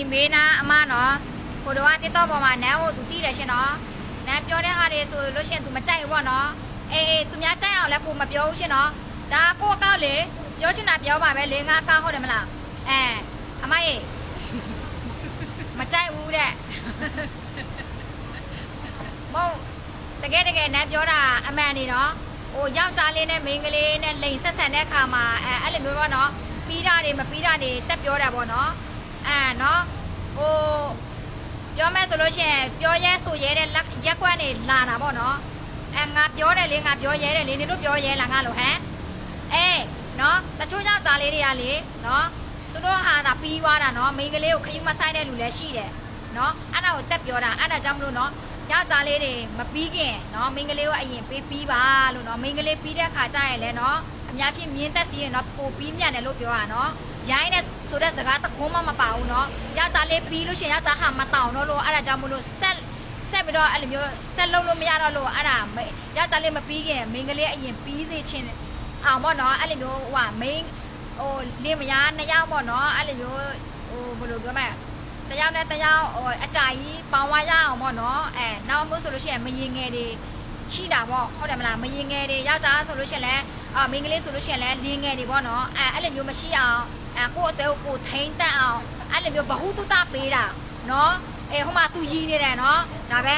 ဒီမေးနာအမနော်ကိုတော့ကတစ်တော့ပေါ်မှာနန်းကိုသူတီးတယ်ရှင်နော်နန်းပြောတဲ့ဟာတွေဆိုလို့ရှိရင် तू မကြိုက်ဘူးပေါ့နော်အေးအေး तू များကြိုက်အောင်လဲကိုမပြောဘူးရှင်နော်ဒါကိုအကောက်လေပြောချင်တာပြောပါပဲလေငါကောက်ဟုတ်တယ်မလားအဲအမရေမကြိုက်ဘူးတဲ့မဟုတ်တကယ်တကယ်နန်းပြောတာအမှန်နေနော်ဟိုယောက်ျားလေးနဲ့မိန်းကလေးနဲ့လိန်ဆက်ဆံတဲ့အခါမှာအဲအဲ့လိုမျိုးပေါ့နော်ပြီးတာတွေမပြီးတာတွေတက်ပြောတာပေါ့နော်အဲ နော်ဟိုပြောမယ်ဆိုလို့ရှိရင်ပြောရဲဆိုရဲတဲ့လက်ရက်ကွက်နေလာတာပေါ့နော်အဲငါပြောတယ်လေငါပြောရဲတယ်လေနေတို့ပြောရဲလားငါလို့ဟမ်အေးနော်တချို့ကြောင့်ဂျာလေးတွေကလေနော်သူတို့ဟာဒါပြီးသွားတာနော်မိန်းကလေးကိုခယူမဆိုင်တဲ့လူလည်းရှိတယ်နော်အဲ့ဒါကိုတက်ပြောတာအဲ့ဒါကြောင့်မလို့နော် ယောက်ျားလေးတွေမပြီးခင်နော်မိန်းကလေးကိုအရင်ပေးပြီးပါလို့နော်မိန်းကလေးပြီးတဲ့ခါကျရင်လည်းနော်အများဖြင့်မြင်းသက်စီရင်နော်ပိုပြီးမြတ်တယ်လို့ပြောတာနော်ရိုင်းတဲ့ဆိုတဲ့စကားတစ်ခုမှမပါဘူးနော်ယောက်ျားလေးပြီးလို့ရှိရင်ယောက်ျားဟာမတောင်းတော့လို့အဲ့ဒါကြောင့်မလို့ဆက်ဆက်ပြီးတော့အဲ့လိုမျိုးဆက်လုံးလို့မရတော့လို့အဲ့ဒါယောက်ျားလေးမပြီးခင်မိန်းကလေးအရင်ပြီးစေချင်အောင်ပေါ့နော်အဲ့လိုမျိုးဟိုဟာမိန်းဟိုလင်းမယားနှစ်ယောက်ပေါ့နော်အဲ့လိုမျိုးဟိုဘယ်လိုပြောမလဲ တယောက်နဲ့တယောက်ဟိုအကြကြီးပေါင်ဝါရအောင်ပေါ့နော်အဲနောက်မို့ဆိုလို့ရှိရင်မရင်ငယ်တွေရှိတာပေါ့ဟုတ်တယ်မလားမရင်ငယ်တွေယောက်ျားဆိုလို့ရှိရင်လည်းအာမိန်းကလေးဆိုလို့ရှိရင်လည်းလင်းငယ်တွေပေါ့နော်အဲအဲ့လိုမျိုးမရှိအောင်အဲကိုယ့်အသေးကိုကိုယ်ထိန်းတက်အောင်အဲ့လိုမျိုးဘ ഹു တုတပေးတာနော်အဲဟိုမှာသူရည်နေတယ်နော်ဒါပဲ